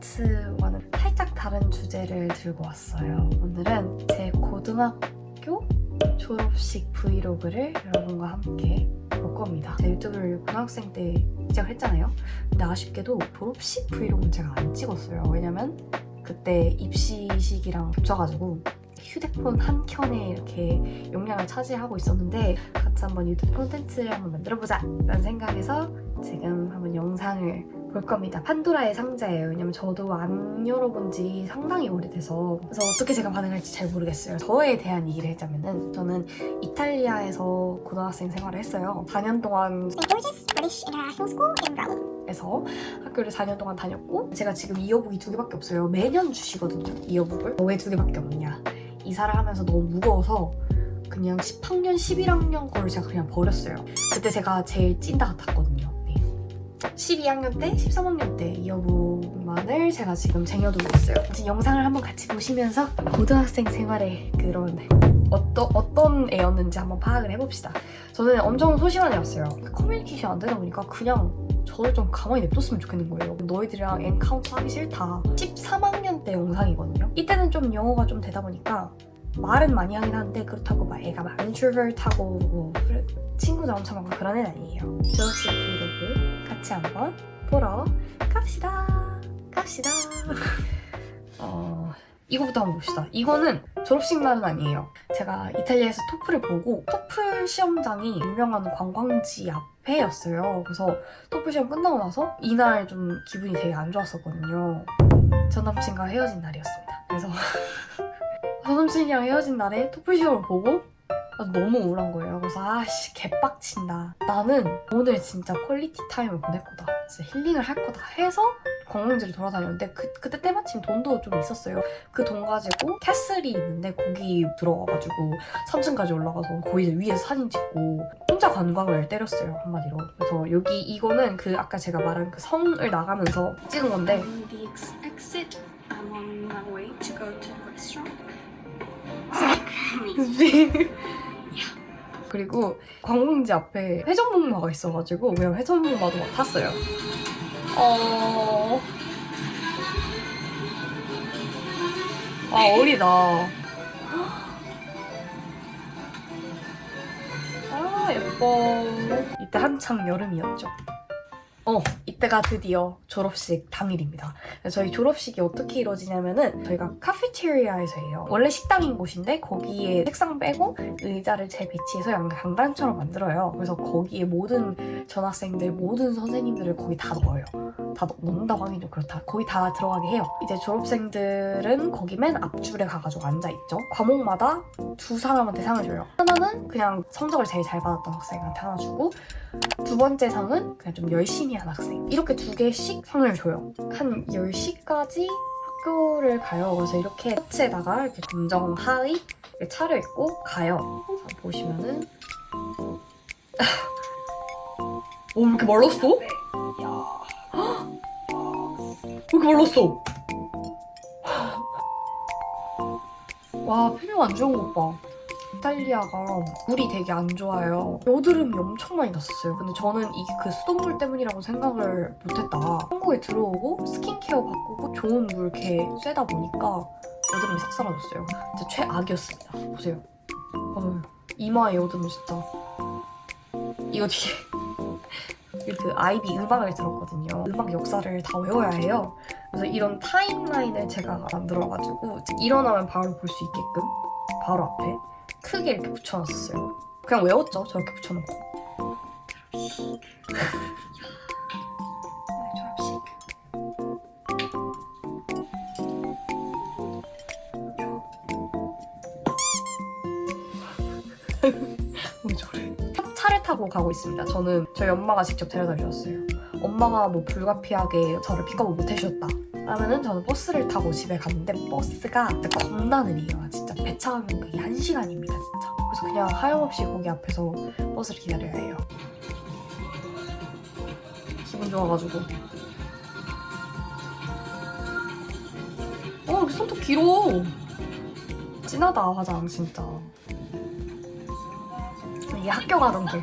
콘텐츠와는 살짝 다른 주제를 들고 왔어요. 오늘은 제 고등학교 졸업식 브이로그를 여러분과 함께 볼 겁니다. 제 유튜브를 고등학생 때 시작을 했잖아요. 근데 아쉽게도 졸업식 브이로그는 제가 안 찍었어요. 왜냐면 그때 입시식이랑 겹쳐가지고 휴대폰 한 켠에 이렇게 용량을 차지하고 있었는데 같이 한번 유튜브 콘텐츠를 한번 만들어보자 라는 생각에서 지금 한번 영상을 볼 겁니다. 판도라의 상자예요. 왜냐면 저도 안 열어본 지 상당히 오래돼서 그래서 어떻게 제가 반응할지 잘 모르겠어요. 저에 대한 얘기를 하자면은 저는 이탈리아에서 고등학생 생활을 했어요. 4년 동안. 에서 학교를 4년 동안 다녔고 제가 지금 이어북이 두 개밖에 없어요. 매년 주시거든요. 이어북을. 왜 두 개밖에 없냐? 이사를 하면서 너무 무거워서 그냥 10학년, 11학년 거를 제가 그냥 버렸어요. 그때 제가 제일 찐다 같았거든요. 네. 12학년 때, 13학년 때 이어북만을 제가 지금 쟁여두고 있어요. 이제 영상을 한번 같이 보시면서 고등학생 생활의 그런 어떠, 어떤 애였는지 한번 파악을 해봅시다. 저는 엄청 소심한 애였어요. 커뮤니케이션 안 되다 보니까 그냥 저를 좀 가만히 냅뒀으면 좋겠는 거예요. 너희들이랑 엔카운터 하기 싫다. 13학년 때 영상이거든요. 이때는 좀 영어가 좀 되다 보니까 말은 많이 하긴 하는데 그렇다고 막 애가 막 인트로버트하고 뭐 친구들 엄청 많고 그런 애는 아니에요. 졸업식 브이로그 같이 한번 보러 갑시다. 갑시다. 어, 이거부터 한번 봅시다. 이거는 졸업식 날은 아니에요. 제가 이탈리아에서 토플을 보고 토플 시험장이 유명한 관광지 앞에였어요. 그래서 토플 시험 끝나고 나서 이날 좀 기분이 되게 안 좋았었거든요. 전 남친과 헤어진 날이었습니다. 그래서 전 남친이랑 헤어진 날에 토플 시험을 보고 아, 너무 우울한 거예요. 그래서 아씨 개빡친다. 나는 오늘 진짜 퀄리티 타임을 보낼 거다. 진짜 힐링을 할 거다 해서 관광지를 돌아다녔는데 그, 그때 때마침 돈도 좀 있었어요. 그 돈 가지고 캐슬이 있는데 거기 들어가가지고 3층까지 올라가서 거기 위에서 사진 찍고 혼자 관광을 때렸어요 한마디로. 그래서 여기 이거는 그 아까 제가 말한 그 성을 나가면서 찍은 건데 Restaurant. 그리고 관광지 앞에 회전목마가 있어가지고 그냥 회전목마도 막 탔어요. 어. 아 어리다. 아 예뻐. 이때 한창 여름이었죠. 어, 이때가 드디어 졸업식 당일입니다. 저희 졸업식이 어떻게 이루어지냐면은 저희가 카페테리아에서 해요. 원래 식당인 곳인데 거기에 책상 빼고 의자를 재배치해서 약간 강당처럼 만들어요. 그래서 거기에 모든 전학생들, 모든 선생님들을 거기 다 넣어요. 다 넣, 넣는다고 하긴 좀 그렇다. 거기 다 들어가게 해요. 이제 졸업생들은 거기 맨 앞줄에 가가지고 앉아있죠. 과목마다 두 사람한테 상을 줘요. 하나는 그냥 성적을 제일 잘 받았던 학생한테 하나 주고 두 번째 상은 그냥 좀 열심히 한 학생. 이렇게 두 개씩 상을 줘요. 한 10시까지 학교를 가요. 그래서 이렇게 셔츠에다가 이렇게 검정 하의 차려입고 가요. 자, 보시면은 오, 왜 이렇게 말랐어? 왜 이렇게 말랐어? 와, 필요 안 좋은 것 봐. 이탈리아가 물이 되게 안 좋아요. 여드름이 엄청 많이 났었어요. 근데 저는 이게 그 수돗물 때문이라고 생각을 못했다. 한국에 들어오고 스킨케어 바꾸고 좋은 물 이렇게 쐬다 보니까 여드름이 싹 사라졌어요. 진짜 최악이었습니다. 보세요. 어휴, 이마에 여드름 진짜. 이거 뒤에 그 아이비 음악을 들었거든요. 음악 역사를 다 외워야 해요. 그래서 이런 타임라인을 제가 만들어가지고 일어나면 바로 볼 수 있게끔 바로 앞에 크게 이렇게 붙여놨었어요. 그냥 외웠죠. 저렇게 붙여놓고. 왜 저래? 차를 타고 가고 있습니다. 저는 저희 엄마가 직접 데려다 주셨어요. 엄마가 뭐 불가피하게 저를 픽업을 못 해주셨다. 하면은 저는 버스를 타고 집에 갔는데 버스가 진짜 겁나 느리요. 진짜 배차 가면 그게 한 시간입니다, 진짜. 그래서 그냥 하염없이 거기 앞에서 버스를 기다려야 해요. 기분 좋아가지고. 어, 손톱 길어. 진하다, 화장, 진짜. 이 학교 가던 길.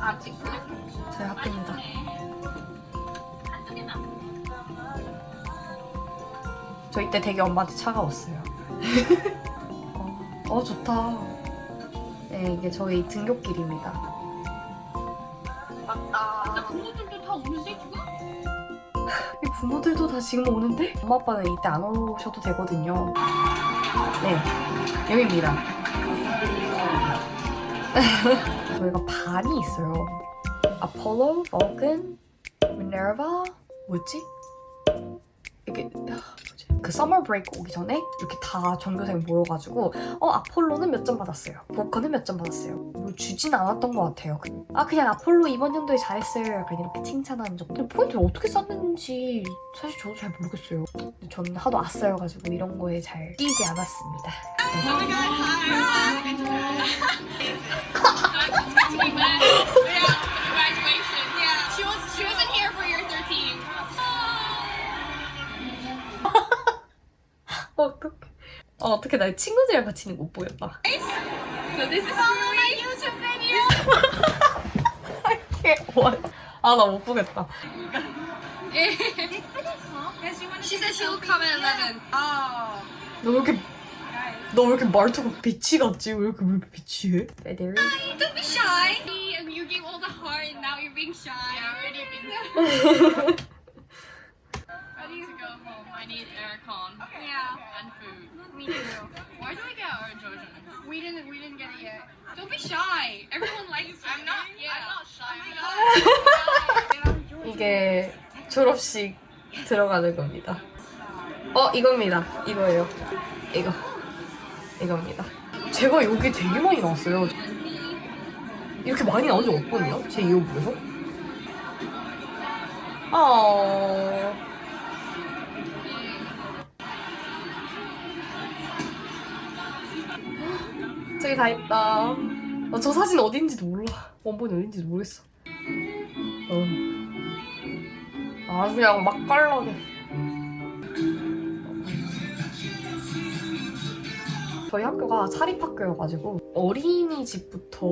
아 지금? 제 학교입니다. 저 이때 되게 엄마한테 차가웠어요. 어, 어, 좋다. 네 이게 저희 등교길입니다. 맞다. 부모들도 다 오는데 지금? 이 부모들도 다 지금 오는데? 엄마 아빠는 이때 안 오셔도 되거든요. 네 여기입니다. 저희가 반이 있어요. 아폴로, 버근, 미네르바, 뭐였지? 이게 아, 뭐지? 그 서머 브레이크 오기 전에 이렇게 다 전교생 모여가지고 어 아폴로는 몇 점 받았어요. 보커는 몇 점 받았어요. 뭐 주진 않았던 것 같아요. 아 그냥 아폴로 이번 연도에 잘했어요. 약간 이렇게 칭찬하는 적. 근데 포인트를 어떻게 썼는지 사실 저도 잘 모르겠어요. 저는 하도 아싸여가지고 이런 거에 잘 끼지 않았습니다. Graduation. 어, 어떻게 나 친구들이랑 같이 있는 거 못 보였다. So this is my YouTube video. 아, 나 못 보겠다. She said she'll come at 11. Oh. 너 왜 이렇게, 너 왜 이렇게 말투가 비치 같지? 왜 이렇게, 왜 이렇게 비치해? 애들. Don't be shy. You gave all the heart and now you're being shy. Yeah, already being Ready to go home. I need aircon. Yeah. And food. Me too. Why do I get our Georgian? We didn't we didn't get it yet. Don't be shy. Everyone likes I'm not yeah. I'm not shy. 이게 졸업식 들어가는 겁니다. 어, 이겁니다. 이거예요. 이거. 이겁니다. 제가 여기 되게 많이 나왔어요. 이렇게 많이 나온 적 없거든요. 제 이호부에서. 어. 저기 다 있다. 어, 저 사진 어딘지도 몰라. 원본이 어딘지도 모르겠어. 어. 아주 그냥 맛깔나게. 저희 학교가 사립학교여가지고 어린이집부터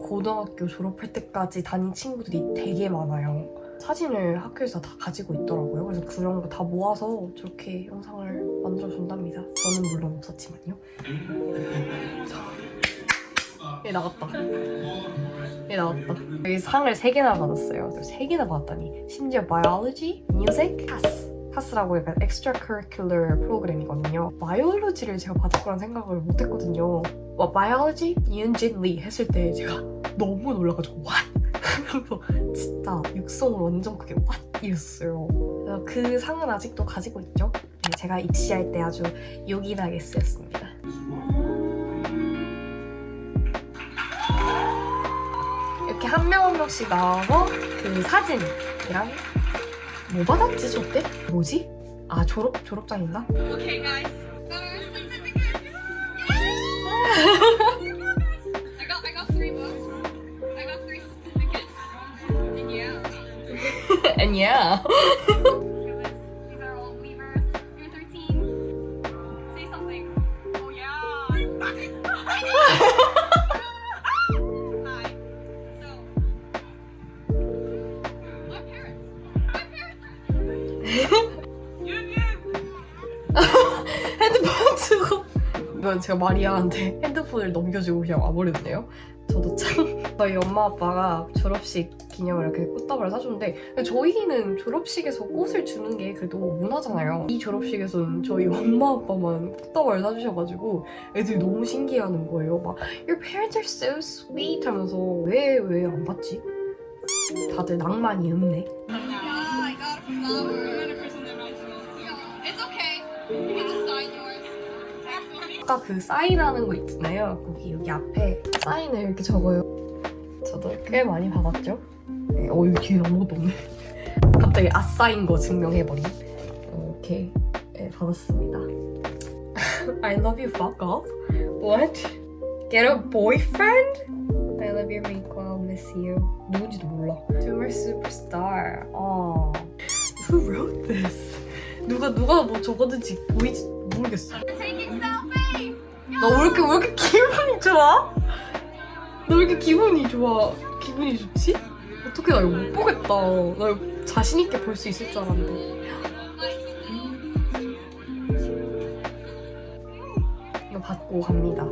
고등학교 졸업할 때까지 다닌 친구들이 되게 많아요. 사진을 학교에서 다 가지고 있더라고요. 그래서 그런 거 다 모아서 저렇게 영상을 만들어준답니다. 저는 물론 없었지만요. 얘 나갔다. 얘 나왔다. 여기 상을 3개나 받았어요. 3개나 받았다니. 심지어 biology, music, CAS. CAS라고 약간 extracurricular 프로그램이거든요. 바이올로지를 제가 받을 거란 생각을 못 했거든요. 와, biology, 윤진 리 했을 때 제가 너무 놀라가지고 what? 그래서 진짜 육성을 완전 크게 what? 이랬어요. 그래서 그 상은 아직도 가지고 있죠. 네, 제가 입시할 때 아주 요긴하게 쓰였습니다. 이렇게 한 명 한 명씩 나와서 그 사진이랑 뭐 받았지 저때? 뭐지? 아 졸업 졸업장인가? Okay. Got our certificates. My parents 핸드폰 주고. 이건 제가 마리아한테 핸드폰을 넘겨주고 그냥 와버렸네요. 저도 참. 저희 엄마 아빠가 졸업식 기념을 이렇게 꽃다발을 사줬는데 근데 저희는 졸업식에서 꽃을 주는 게 그래도 문화잖아요. 이 졸업식에서는 저희 엄마 아빠만 꽃다발을 사주셔가지고 애들이 너무 신기해하는 거예요. 막 Your parents are so sweet 하면서 왜 왜 안 받지? 다들 낭만이 없네. 아까 그 사인하는 거 있잖아요. 거기 여기 앞에 사인을 이렇게 적어요. 저도 꽤 많이 받았죠. 네, 어 여기 뒤에 아무것도 없네. 갑자기 아싸인 거 증명해버린. 어, 이렇게 네, 받았습니다. I love you, fuck off. What? Get a boyfriend? I love you, Rico. I'll miss you. 누군지도 몰라. Tumor superstar. 어. Who wrote this? 누가 누가 뭐 적었는지 보이지 모르겠어. 나 왜 이렇게 왜 이렇게 기분이 좋아? 나 왜 이렇게 기분이 좋아? 기분이 좋지? 어떻게 나못 보겠다. 나 자신 있게 볼 수 있을 줄 알았는데. 이거 받고 갑니다.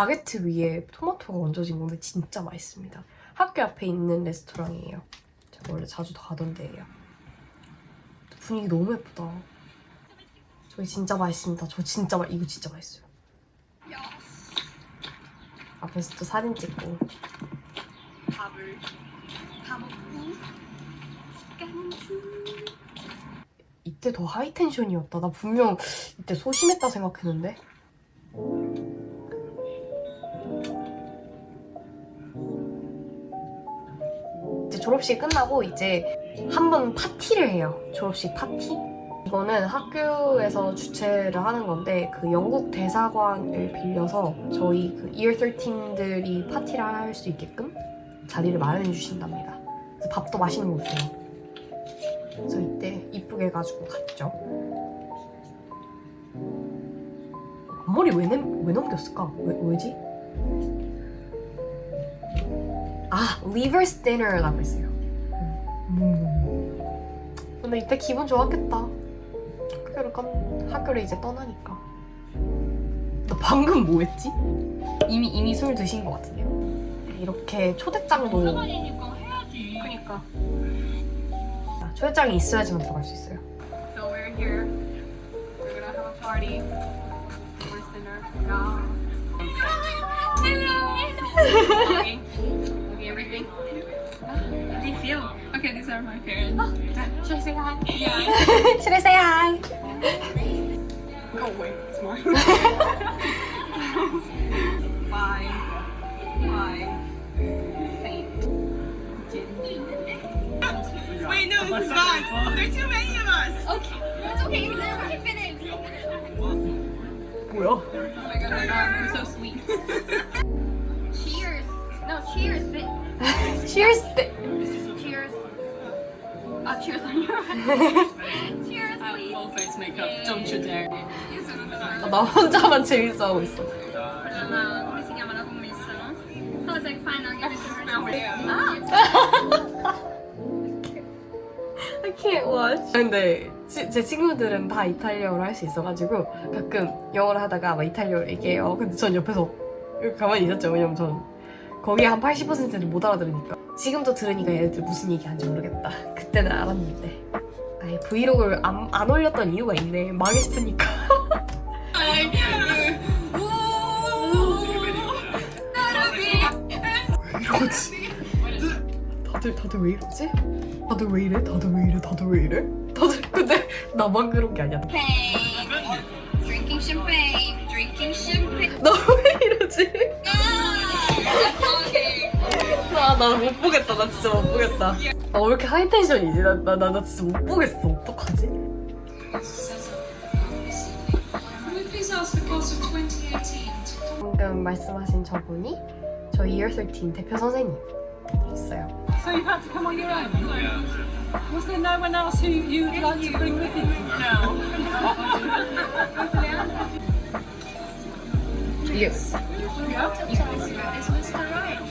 바게트 위에 토마토가 얹어진 건데 진짜 맛있습니다. 학교 앞에 있는 레스토랑이에요. 제가 원래 자주 가던 데예요. 분위기 너무 예쁘다. 저기 진짜 맛있습니다. 저 진짜 맛 이거 진짜 맛있어요. 앞에서 또 사진 찍고 밥을 다 먹고 중. 이때 더 하이 텐션이었다. 나 분명 이때 소심했다 생각했는데. 졸업식 끝나고 이제 한 번 파티를 해요. 졸업식 파티. 이거는 학교에서 주최를 하는 건데 그 영국 대사관을 빌려서 저희 그 Year 13들이 파티를 할 수 있게끔 자리를 마련해 주신답니다. 그래서 밥도 맛있는 거 줘요. 그래서 이때 이쁘게 해가지고 갔죠. 앞머리 왜, 냄, 왜 넘겼을까? 왜, 왜지? 아, Leavers Dinner라고 했어요. 음. 근데 이때 기분 좋았겠다. 학교를, 깐, 학교를 이제 떠나니까. 나 방금 뭐 했지? 이미, 이미 술 드신 것 같은데요? 이렇게 초대장도. 사관이니까 해야지. 그니까. 아, 초대장이 있어야지만 들어갈 수 있어요. So we're here. We're gonna have a party. Where's dinner? Yeah. Hello. Okay. Okay. How do you feel? Okay, these are my parents. Oh, Should I say hi? Yeah. Should I say hi? Go away. It's mine. Bye. Bye. Saint. Wait, no, this is mine. There are too many of us. Okay. It's okay. We can finish. 뭐야? Oh my god, oh my god, you're so sweet. Cheers! 때. Cheers. Uh, cheers on your Cheers, please. full face makeup. Don't you dare. Io sono una 아, 나 혼자만 재밌어하고 있어. Quella, come si chiama la commessa, no? Cosa che fai no? Ah! I can't watch. 근데 치- 제 친구들은 다 이탈리아어를 할수 있어가지고 가끔 영어를 하다가 막 이탈리아어 얘기해요. 근데 전 옆에서 이렇게 가만히 있었죠. 왜냐면 전 거기에 한 80%는 못 알아들으니까. 지금도 들으니까 얘네들 무슨 얘기하는지 모르겠다. 그때는 알았는데. 아예 브이로그를 안, 안 올렸던 이유가 있네. 망했으니까. 왜 이러지? 다들 다들 왜 이러지? 다들 왜 이래? 다들 왜 이래? 다들 왜 이래? 다들 근데 나만 그런 게 아니야. Champagne. Drinking champagne. 나나못 보겠다. 나 진짜 못 보겠다. 아, 왜 이렇게 하이텐션이지? 나 나나 진짜 못 보겠어. 어떡하지? Please ask the class of 2018 방금 말씀하신 저분이 저희 Year 13 대표 선생님 있어요. So you've had to come on your own? Was there no one else who you'd like to bring with you? No. Yes.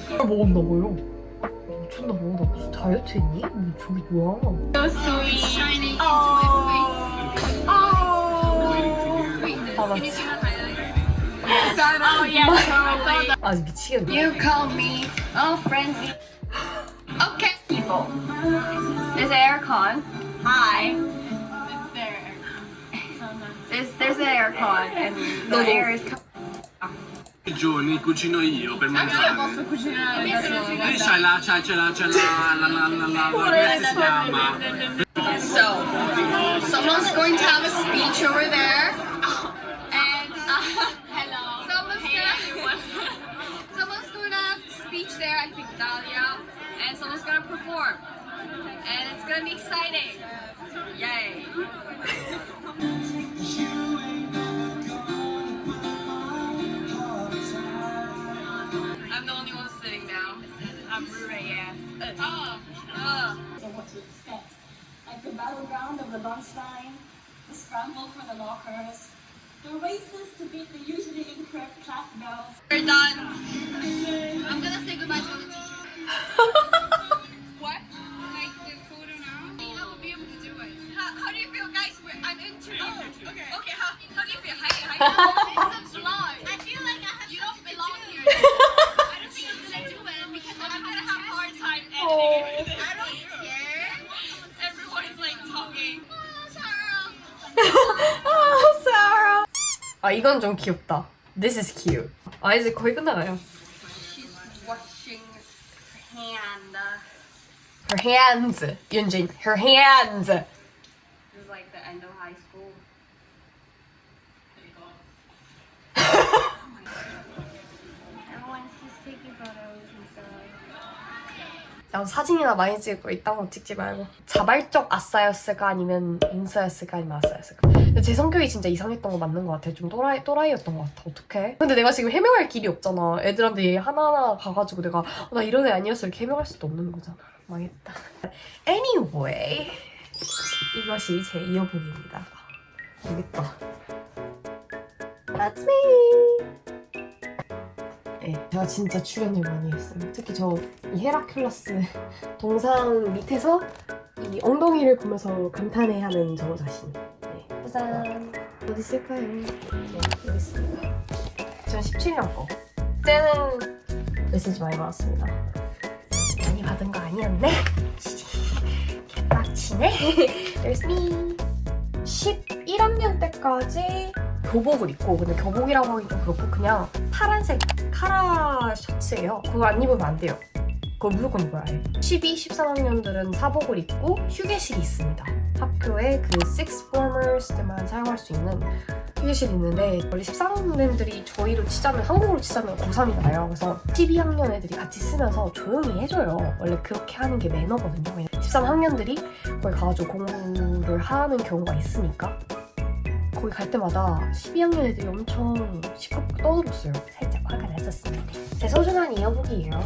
이걸 먹었나 봐요. 미쳤나 봐. 나 무슨 다이어트 했니? 뭐 저기 뭐야? So sweet. Shining into my face. Oh. Sweetness. 아, 나 Can you 진짜. see my highlight? Oh yes, totally. 아 미치겠네. You call me a friendly. Okay, people. There's aircon. Hi. There's there's an aircon and the No, no. air is. co- giorni cucino io per mangiare. posso cucinare. Lì c'hai la, c'hai, c'è la, c'è la, la, la, la, la, come si chiama? So, someone's going to have a speech over there. And uh, hello. Someone's gonna someone's going to have a speech there. I think Dahlia, and someone's gonna perform, and it's gonna be exciting. Like the battleground of the lunchtime, the scramble for the lockers, the races to beat the usually incorrect class bells. We're done. I'm gonna say goodbye to all the teachers. what? Like the photo now? I will be able to do it. How, how do you feel, guys? We're, I'm entering. Oh, okay. Okay. How, how do you feel? Hi, hi. 아, 이건 좀 귀엽다. This is cute. 아, 이제 거의 끝나가요. Her hand. Her hands. 윤진, her hands. It was like the end of high school. 야, 사진이나 많이 찍고 이딴 거 찍지 말고 자발적 아싸였을까 아니면 인싸였을까 아니면 아싸였을까 제 성격이 진짜 이상했던 거 맞는 것 같아 좀 또라이, 또라이였던 것 같아. 어떡해? 근데 내가 지금 해명할 길이 없잖아. 애들한테 얘 하나하나 가가지고 내가 어, 나 이런 애 아니었어. 이렇게 해명할 수도 없는 거잖아. 망했다. Anyway 이것이 제 이어폰입니다. 알겠다. That's me. 네, 제가 진짜 출연을 많이 했어요. 특히 저 이 헤라큘러스 동상 밑에서 이 엉덩이를 보면서 감탄해하는 저 자신. 네, 짜잔. 어디 있을까요? 네, 여기 있습니다. 2017년 거. 그때는 메시지 많이 받았습니다. 많이 받은 거 아니었네? 개빡치네? Me. 11학년 때까지 교복을 입고 근데 교복이라고 하기 좀 그렇고 그냥 파란색 카라 셔츠예요. 그거 안 입으면 안 돼요. 그거 무조건 입어야 해. 12, 13학년들은 사복을 입고 휴게실이 있습니다. 학교에 그 six formers 때만 사용할 수 있는 휴게실이 있는데 원래 13학년들이 저희로 치자면 한국으로 치자면 고3이 나요. 그래서 12학년 애들이 같이 쓰면서 조용히 해줘요. 원래 그렇게 하는 게 매너거든요. 13학년들이 거기 가가지고 공부를 하는 경우가 있으니까 거기 갈 때마다 12학년 애들이 엄청 시끄럽게 떠들었어요. 살짝 화가 났었습니다. 제 소중한 이어북이에요.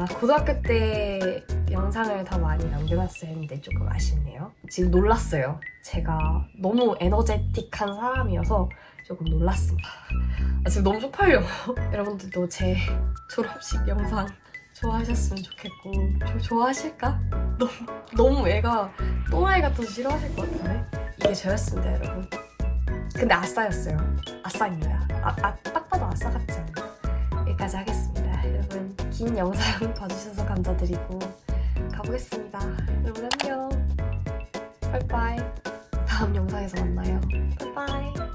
아, 고등학교 때 영상을 더 많이 남겨놨어야 했는데 조금 아쉽네요. 지금 놀랐어요. 제가 너무 에너제틱한 사람이어서 조금 놀랐습니다. 아, 지금 너무 쪽팔려. 여러분들도 제 졸업식 영상 좋아하셨으면 좋겠고 저 좋아하실까? 너무 너무 애가 또라이 같아서 싫어하실 것 같은데 이게 저였습니다 여러분 근데 아싸였어요 아싸입니다 아, 아, 딱 봐도 아싸 같지 않아요 여기까지 하겠습니다 긴 영상 봐주셔서 감사드리고 가보겠습니다. 여러분 안녕. 빠이빠이. 다음 영상에서 만나요. 빠이빠이